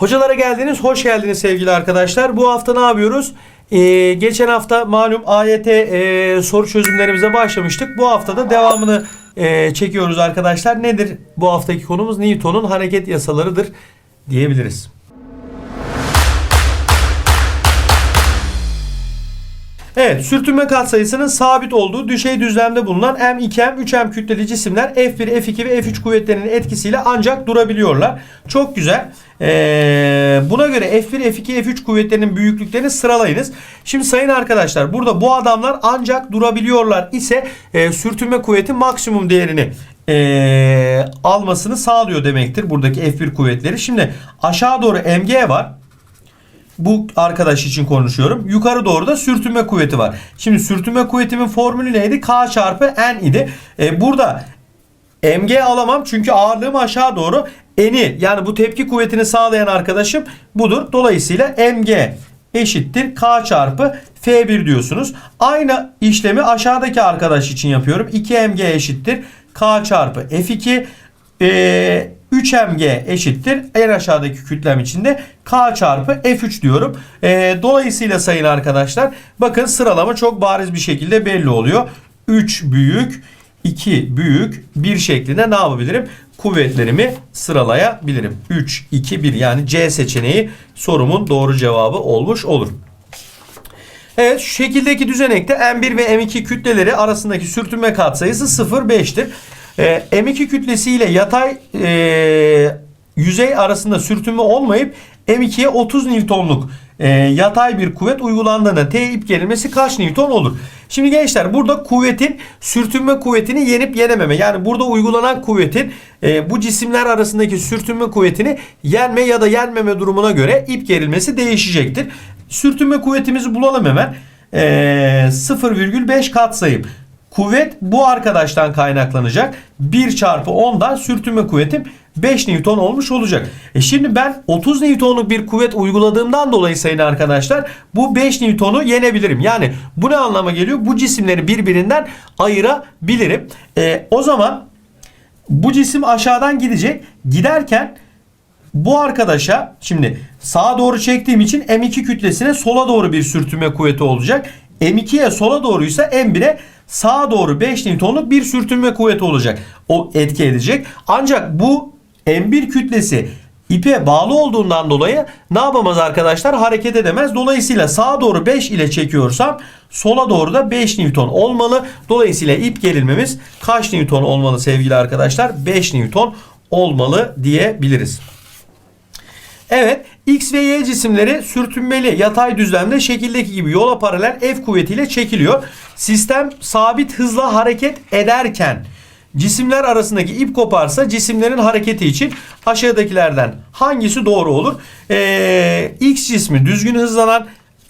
Hocalara geldiniz, hoş geldiniz sevgili arkadaşlar. Bu hafta ne yapıyoruz? Ee, geçen hafta malum AYT e, soru çözümlerimize başlamıştık. Bu hafta da devamını e, çekiyoruz arkadaşlar. Nedir bu haftaki konumuz? Newton'un hareket yasalarıdır diyebiliriz. Evet, sürtünme katsayısının sabit olduğu düşey düzlemde bulunan M2M, 3M kütleli cisimler F1, F2 ve F3 kuvvetlerinin etkisiyle ancak durabiliyorlar. Çok güzel. Ee, buna göre F1, F2, F3 kuvvetlerinin büyüklüklerini sıralayınız. Şimdi sayın arkadaşlar burada bu adamlar ancak durabiliyorlar ise e, sürtünme kuvveti maksimum değerini e, almasını sağlıyor demektir buradaki F1 kuvvetleri. Şimdi aşağı doğru MG var bu arkadaş için konuşuyorum. Yukarı doğru da sürtünme kuvveti var. Şimdi sürtünme kuvvetimin formülü neydi? K çarpı N idi. E, burada mg alamam çünkü ağırlığım aşağı doğru. N'i yani bu tepki kuvvetini sağlayan arkadaşım budur. Dolayısıyla mg eşittir K çarpı F1 diyorsunuz. Aynı işlemi aşağıdaki arkadaş için yapıyorum. 2mg eşittir K çarpı F2 ee, 3mg eşittir en aşağıdaki kütlem içinde k çarpı f3 diyorum. Ee, dolayısıyla sayın arkadaşlar bakın sıralama çok bariz bir şekilde belli oluyor. 3 büyük 2 büyük 1 şeklinde ne yapabilirim? Kuvvetlerimi sıralayabilirim. 3, 2, 1 yani C seçeneği sorumun doğru cevabı olmuş olur. Evet şu şekildeki düzenekte M1 ve M2 kütleleri arasındaki sürtünme katsayısı 0,5'tir. Ee, M2 kütlesi ile yatay e, yüzey arasında sürtünme olmayıp M2'ye 30 Newton'luk e, yatay bir kuvvet uygulandığında T ip gerilmesi kaç Newton olur? Şimdi gençler burada kuvvetin sürtünme kuvvetini yenip yenememe. Yani burada uygulanan kuvvetin e, bu cisimler arasındaki sürtünme kuvvetini yenme ya da yenmeme durumuna göre ip gerilmesi değişecektir. Sürtünme kuvvetimizi bulalım hemen. E, 0,5 katsayım. Kuvvet bu arkadaştan kaynaklanacak. 1 çarpı 10'dan sürtünme kuvvetim 5 Newton olmuş olacak. E şimdi ben 30 Newton'luk bir kuvvet uyguladığımdan dolayı sayın arkadaşlar bu 5 Newton'u yenebilirim. Yani bu ne anlama geliyor? Bu cisimleri birbirinden ayırabilirim. E, o zaman bu cisim aşağıdan gidecek. Giderken bu arkadaşa şimdi sağa doğru çektiğim için M2 kütlesine sola doğru bir sürtünme kuvveti olacak. M2'ye sola doğruysa M1'e sağa doğru 5 Newton'luk bir sürtünme kuvveti olacak. O etki edecek. Ancak bu M1 kütlesi ipe bağlı olduğundan dolayı ne yapamaz arkadaşlar? Hareket edemez. Dolayısıyla sağa doğru 5 ile çekiyorsam sola doğru da 5 Newton olmalı. Dolayısıyla ip gerilmemiz kaç Newton olmalı sevgili arkadaşlar? 5 Newton olmalı diyebiliriz. Evet, X ve Y cisimleri sürtünmeli yatay düzlemde şekildeki gibi yola paralel F kuvvetiyle çekiliyor. Sistem sabit hızla hareket ederken cisimler arasındaki ip koparsa cisimlerin hareketi için aşağıdakilerden hangisi doğru olur? Ee, X cismi düzgün hızlanan,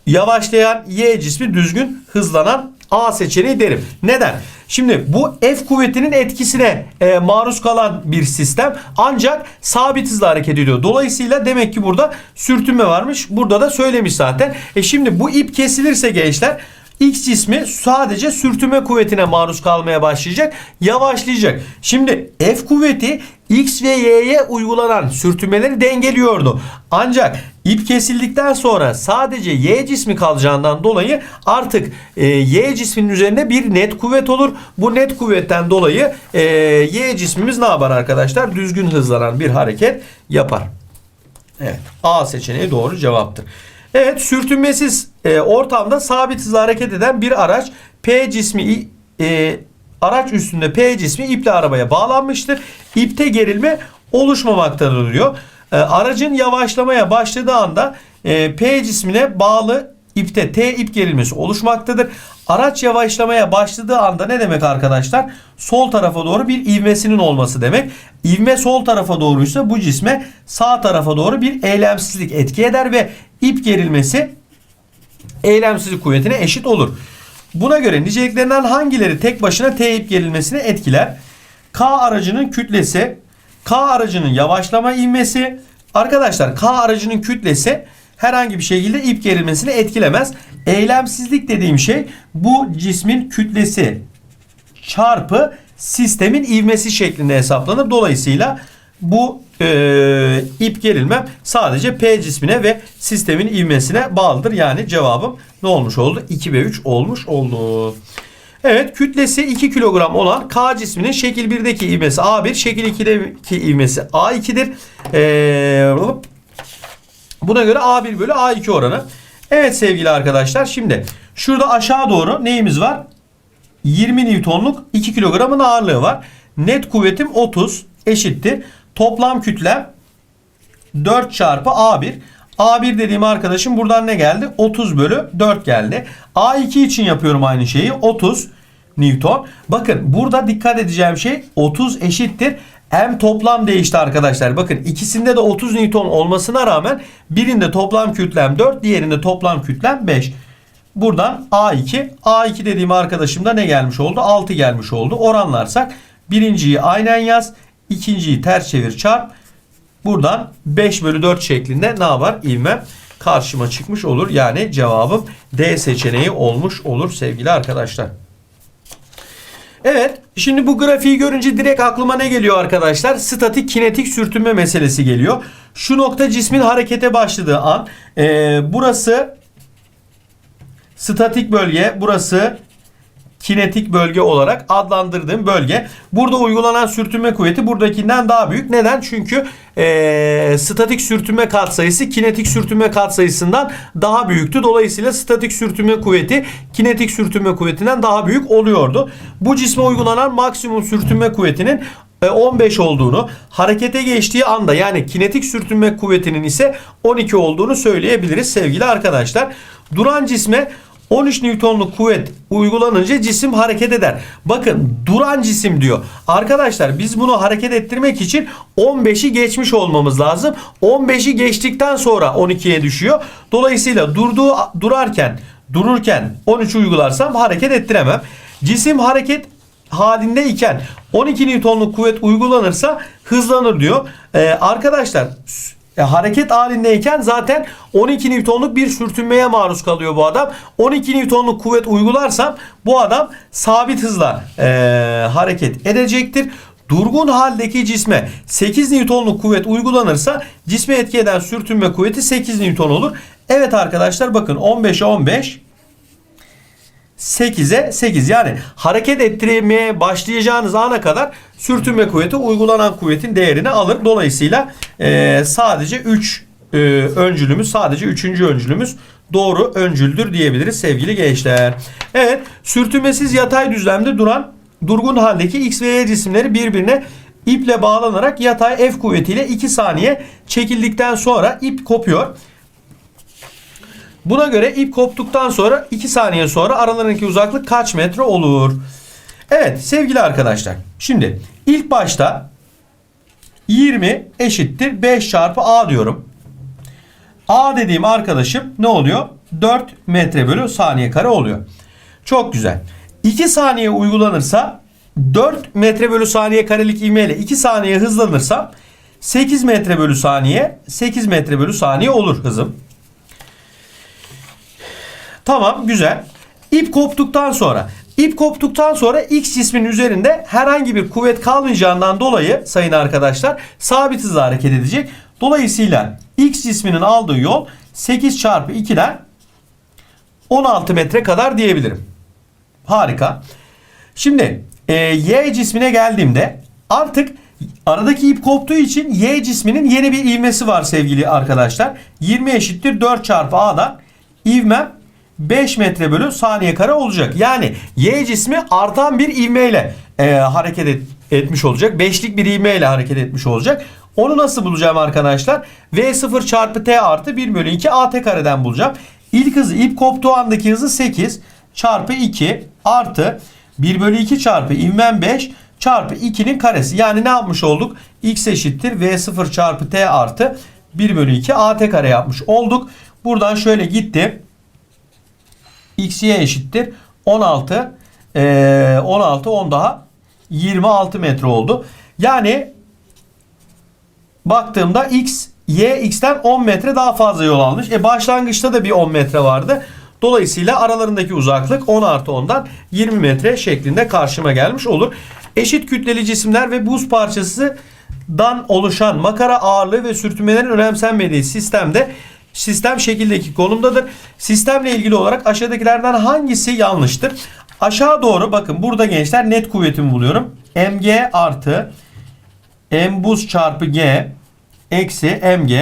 yavaşlayan, Y cismi düzgün hızlanan A seçeneği derim. Neden? Şimdi bu F kuvvetinin etkisine e, maruz kalan bir sistem ancak sabit hızla hareket ediyor. Dolayısıyla demek ki burada sürtünme varmış. Burada da söylemiş zaten. E şimdi bu ip kesilirse gençler X cismi sadece sürtünme kuvvetine maruz kalmaya başlayacak. Yavaşlayacak. Şimdi F kuvveti X ve Y'ye uygulanan sürtünmeleri dengeliyordu. Ancak ip kesildikten sonra sadece Y cismi kalacağından dolayı artık e, Y cisminin üzerinde bir net kuvvet olur. Bu net kuvvetten dolayı e, Y cismimiz ne yapar arkadaşlar? Düzgün hızlanan bir hareket yapar. Evet. A seçeneği doğru cevaptır. Evet sürtünmesiz e, ortamda sabit hızla hareket eden bir araç P cismi araç üstünde P cismi iple arabaya bağlanmıştır. İpte gerilme oluşmamaktadır diyor. E, aracın yavaşlamaya başladığı anda e, P cismine bağlı ipte T ip gerilmesi oluşmaktadır. Araç yavaşlamaya başladığı anda ne demek arkadaşlar? Sol tarafa doğru bir ivmesinin olması demek. İvme sol tarafa doğruysa bu cisme sağ tarafa doğru bir eylemsizlik etki eder ve ip gerilmesi eylemsizlik kuvvetine eşit olur. Buna göre niceliklerinden hangileri tek başına T ip gerilmesini etkiler? K aracının kütlesi, K aracının yavaşlama ivmesi. Arkadaşlar K aracının kütlesi herhangi bir şekilde ip gerilmesini etkilemez. Eylemsizlik dediğim şey bu cismin kütlesi çarpı sistemin ivmesi şeklinde hesaplanır. Dolayısıyla bu e, ip gerilmem sadece P cismine ve sistemin ivmesine bağlıdır. Yani cevabım ne olmuş oldu? 2 ve 3 olmuş oldu. Evet kütlesi 2 kilogram olan K cisminin şekil 1'deki ivmesi A1, şekil 2'deki ivmesi A2'dir. Ee, buna göre A1 bölü A2 oranı. Evet sevgili arkadaşlar şimdi şurada aşağı doğru neyimiz var? 20 Newton'luk 2 kilogramın ağırlığı var. Net kuvvetim 30 eşittir. Toplam kütlem 4 çarpı A1. A1 dediğim arkadaşım buradan ne geldi? 30 bölü 4 geldi. A2 için yapıyorum aynı şeyi. 30 Newton. Bakın burada dikkat edeceğim şey 30 eşittir. M toplam değişti arkadaşlar. Bakın ikisinde de 30 Newton olmasına rağmen birinde toplam kütlem 4, diğerinde toplam kütlem 5. Buradan A2. A2 dediğim arkadaşımda ne gelmiş oldu? 6 gelmiş oldu. Oranlarsak birinciyi aynen yaz. İkinciyi ters çevir çarp. Buradan 5 bölü 4 şeklinde ne yapar? İvmem karşıma çıkmış olur. Yani cevabım D seçeneği olmuş olur sevgili arkadaşlar. Evet. Şimdi bu grafiği görünce direkt aklıma ne geliyor arkadaşlar? Statik kinetik sürtünme meselesi geliyor. Şu nokta cismin harekete başladığı an. Ee, burası statik bölge. Burası kinetik bölge olarak adlandırdığım bölge. Burada uygulanan sürtünme kuvveti buradakinden daha büyük. Neden? Çünkü ee, statik sürtünme katsayısı kinetik sürtünme katsayısından daha büyüktü. Dolayısıyla statik sürtünme kuvveti kinetik sürtünme kuvvetinden daha büyük oluyordu. Bu cisme uygulanan maksimum sürtünme kuvvetinin 15 olduğunu, harekete geçtiği anda yani kinetik sürtünme kuvvetinin ise 12 olduğunu söyleyebiliriz sevgili arkadaşlar. Duran cisme 13 Newton'luk kuvvet uygulanınca cisim hareket eder. Bakın duran cisim diyor. Arkadaşlar biz bunu hareket ettirmek için 15'i geçmiş olmamız lazım. 15'i geçtikten sonra 12'ye düşüyor. Dolayısıyla durduğu durarken dururken 13 uygularsam hareket ettiremem. Cisim hareket halinde iken 12 Newton'luk kuvvet uygulanırsa hızlanır diyor. Ee, arkadaşlar e, hareket halindeyken zaten 12 Newton'luk bir sürtünmeye maruz kalıyor bu adam. 12 Newton'luk kuvvet uygularsam bu adam sabit hızla e, hareket edecektir. Durgun haldeki cisme 8 Newton'luk kuvvet uygulanırsa cisme etki eden sürtünme kuvveti 8 Newton olur. Evet arkadaşlar bakın 15'e 15 8'e 8 yani hareket ettirmeye başlayacağınız ana kadar sürtünme kuvveti uygulanan kuvvetin değerini alır. Dolayısıyla e, sadece 3 e, öncülümüz sadece 3. öncülümüz doğru öncüldür diyebiliriz sevgili gençler. Evet sürtünmesiz yatay düzlemde duran durgun haldeki X ve Y cisimleri birbirine iple bağlanarak yatay F kuvvetiyle 2 saniye çekildikten sonra ip kopuyor. Buna göre ip koptuktan sonra 2 saniye sonra aralarındaki uzaklık kaç metre olur? Evet sevgili arkadaşlar. Şimdi ilk başta 20 eşittir 5 çarpı A diyorum. A dediğim arkadaşım ne oluyor? 4 metre bölü saniye kare oluyor. Çok güzel. 2 saniye uygulanırsa 4 metre bölü saniye karelik ivmeyle 2 saniye hızlanırsam 8 metre bölü saniye 8 metre bölü saniye olur hızım. Tamam güzel. İp koptuktan sonra ip koptuktan sonra X cismin üzerinde herhangi bir kuvvet kalmayacağından dolayı sayın arkadaşlar sabit hızla hareket edecek. Dolayısıyla X cisminin aldığı yol 8 çarpı 2'den 16 metre kadar diyebilirim. Harika. Şimdi e, Y cismine geldiğimde artık aradaki ip koptuğu için Y cisminin yeni bir ivmesi var sevgili arkadaşlar. 20 eşittir 4 çarpı A'dan ivmem 5 metre bölü saniye kare olacak. Yani Y cismi artan bir ivmeyle e, hareket et, etmiş olacak. Beşlik bir ivmeyle hareket etmiş olacak. Onu nasıl bulacağım arkadaşlar? V0 çarpı T artı 1 bölü 2 AT kareden bulacağım. İlk hızı ip koptuğu andaki hızı 8 çarpı 2 artı 1 bölü 2 çarpı ivmen 5 çarpı 2'nin karesi. Yani ne yapmış olduk? X eşittir V0 çarpı T artı 1 bölü 2 AT kare yapmış olduk. Buradan şöyle gitti xy eşittir 16 e, 16 10 daha 26 metre oldu. Yani baktığımda x y x'ten 10 metre daha fazla yol almış. E başlangıçta da bir 10 metre vardı. Dolayısıyla aralarındaki uzaklık 10 artı 10'dan 20 metre şeklinde karşıma gelmiş olur. Eşit kütleli cisimler ve buz parçası dan oluşan makara ağırlığı ve sürtünmelerin önemsenmediği sistemde sistem şekildeki konumdadır. Sistemle ilgili olarak aşağıdakilerden hangisi yanlıştır? Aşağı doğru bakın burada gençler net kuvvetimi buluyorum. mg artı m buz çarpı g eksi mg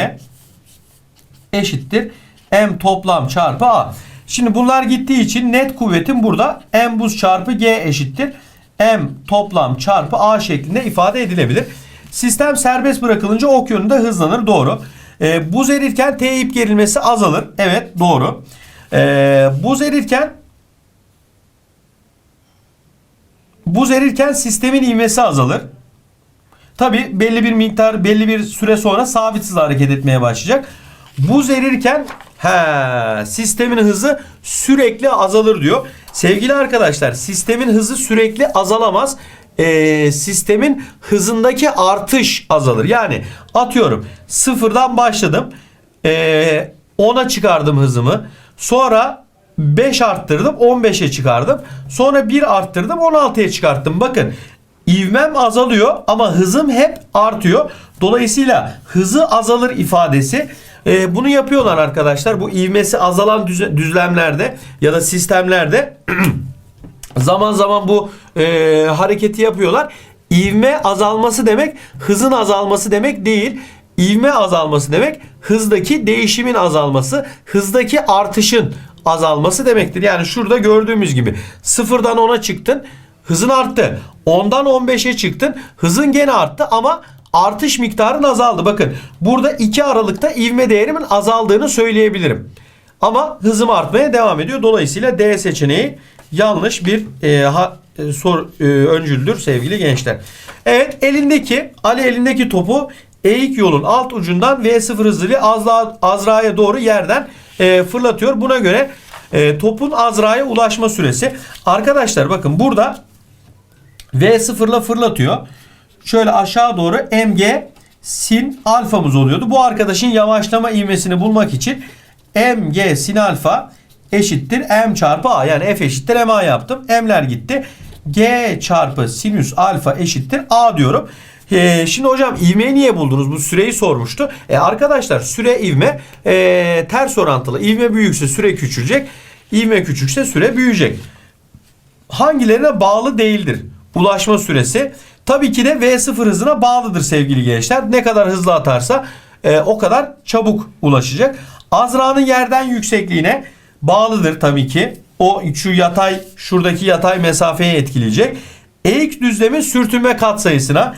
eşittir m toplam çarpı a. Şimdi bunlar gittiği için net kuvvetim burada m buz çarpı g eşittir m toplam çarpı a şeklinde ifade edilebilir. Sistem serbest bırakılınca ok yönünde hızlanır. Doğru. Ee, buz erirken T ip gerilmesi azalır. Evet doğru. Ee, buz erirken buz erirken sistemin ivmesi azalır. Tabi belli bir miktar belli bir süre sonra sabitsiz hareket etmeye başlayacak. Buz erirken he, sistemin hızı sürekli azalır diyor. Sevgili arkadaşlar sistemin hızı sürekli azalamaz. Ee, sistemin hızındaki artış azalır. Yani atıyorum sıfırdan başladım. Ee, 10'a çıkardım hızımı. Sonra 5 arttırdım 15'e çıkardım. Sonra 1 arttırdım 16'ya çıkarttım. Bakın ivmem azalıyor ama hızım hep artıyor. Dolayısıyla hızı azalır ifadesi. Ee, bunu yapıyorlar arkadaşlar. Bu ivmesi azalan düze- düzlemlerde ya da sistemlerde zaman zaman bu e, hareketi yapıyorlar. İvme azalması demek hızın azalması demek değil. İvme azalması demek hızdaki değişimin azalması, hızdaki artışın azalması demektir. Yani şurada gördüğümüz gibi sıfırdan 10'a çıktın hızın arttı. 10'dan 15'e çıktın hızın gene arttı ama artış miktarın azaldı. Bakın burada 2 aralıkta ivme değerimin azaldığını söyleyebilirim. Ama hızım artmaya devam ediyor. Dolayısıyla D seçeneği yanlış bir e, ha, e, sor, e, öncüldür sevgili gençler. Evet elindeki Ali elindeki topu eğik yolun alt ucundan V0 hızıyla Azra, Azra'ya doğru yerden e, fırlatıyor. Buna göre e, topun Azra'ya ulaşma süresi. Arkadaşlar bakın burada V0 ile fırlatıyor. Şöyle aşağı doğru mg sin alfamız oluyordu. Bu arkadaşın yavaşlama ivmesini bulmak için mg sin alfa eşittir m çarpı a. Yani f eşittir ma yaptım. m'ler gitti. g çarpı sinüs alfa eşittir a diyorum. Ee, şimdi hocam ivmeyi niye buldunuz? Bu süreyi sormuştu. E, arkadaşlar süre ivme e, ters orantılı. İvme büyükse süre küçülecek. İvme küçükse süre büyüyecek hangilerine bağlı değildir? Ulaşma süresi tabii ki de V0 hızına bağlıdır sevgili gençler. Ne kadar hızlı atarsa e, o kadar çabuk ulaşacak. Azra'nın yerden yüksekliğine bağlıdır tabii ki. O şu yatay şuradaki yatay mesafeyi etkileyecek. Eğik düzlemin sürtünme katsayısına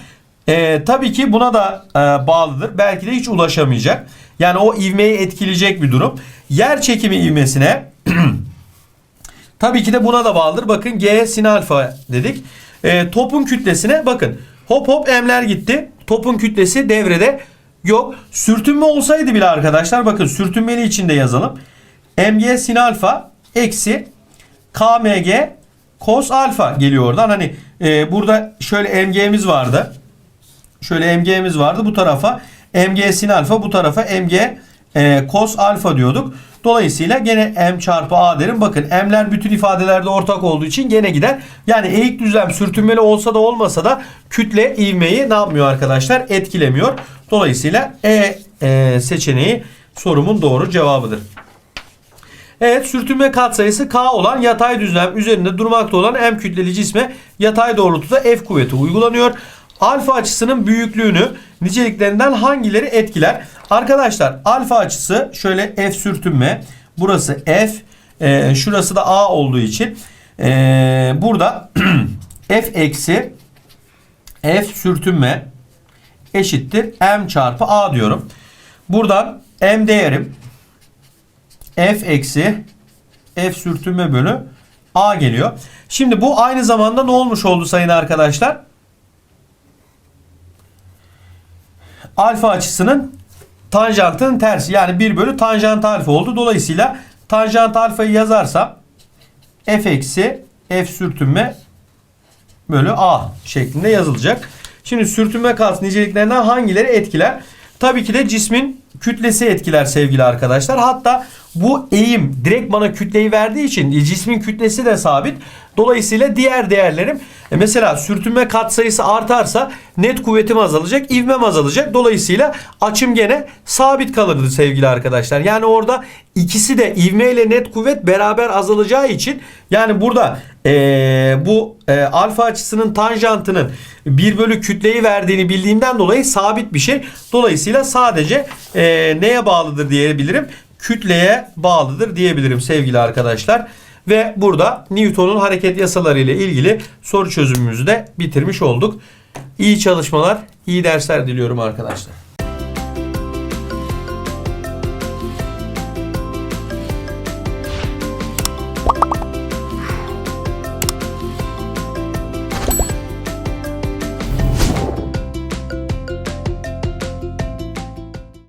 e, tabii ki buna da e, bağlıdır. Belki de hiç ulaşamayacak. Yani o ivmeyi etkileyecek bir durum. Yer çekimi ivmesine Tabii ki de buna da bağlıdır. Bakın G sin alfa dedik. E, topun kütlesine bakın. Hop hop emler gitti. Topun kütlesi devrede yok. Sürtünme olsaydı bile arkadaşlar bakın sürtünmeli içinde yazalım. Mg sin alfa eksi kmg cos alfa geliyor oradan. Hani e, burada şöyle mg'miz vardı. Şöyle mg'miz vardı. Bu tarafa mg sin alfa bu tarafa mg e, cos alfa diyorduk. Dolayısıyla gene m çarpı a derim. Bakın m'ler bütün ifadelerde ortak olduğu için gene gider. Yani eğik düzlem sürtünmeli olsa da olmasa da kütle ivmeyi ne yapmıyor arkadaşlar? Etkilemiyor. Dolayısıyla E, e seçeneği sorumun doğru cevabıdır. Evet sürtünme katsayısı K olan yatay düzlem üzerinde durmakta olan M kütleli cisme yatay doğrultuda F kuvveti uygulanıyor. Alfa açısının büyüklüğünü niceliklerinden hangileri etkiler? Arkadaşlar alfa açısı şöyle F sürtünme. Burası F. e, şurası da A olduğu için e, burada F eksi F sürtünme eşittir M çarpı A diyorum. Buradan M değerim F eksi F sürtünme bölü A geliyor. Şimdi bu aynı zamanda ne olmuş oldu sayın arkadaşlar? Alfa açısının tanjantının tersi. Yani 1 bölü tanjant alfa oldu. Dolayısıyla tanjant alfayı yazarsam F eksi F sürtünme bölü A şeklinde yazılacak. Şimdi sürtünme kas niceliklerinden hangileri etkiler? Tabii ki de cismin kütlesi etkiler sevgili arkadaşlar. Hatta bu eğim direkt bana kütleyi verdiği için cismin kütlesi de sabit. Dolayısıyla diğer değerlerim e, mesela sürtünme katsayısı artarsa net kuvvetim azalacak, ivmem azalacak. Dolayısıyla açım gene sabit kalırdı sevgili arkadaşlar. Yani orada ikisi de ivme ile net kuvvet beraber azalacağı için yani burada e, bu e, alfa açısının tanjantının 1 bölü kütleyi verdiğini bildiğimden dolayı sabit bir şey. Dolayısıyla sadece e, neye bağlıdır diyebilirim? Kütleye bağlıdır diyebilirim sevgili arkadaşlar. Ve burada Newton'un hareket yasaları ile ilgili soru çözümümüzü de bitirmiş olduk. İyi çalışmalar, iyi dersler diliyorum arkadaşlar.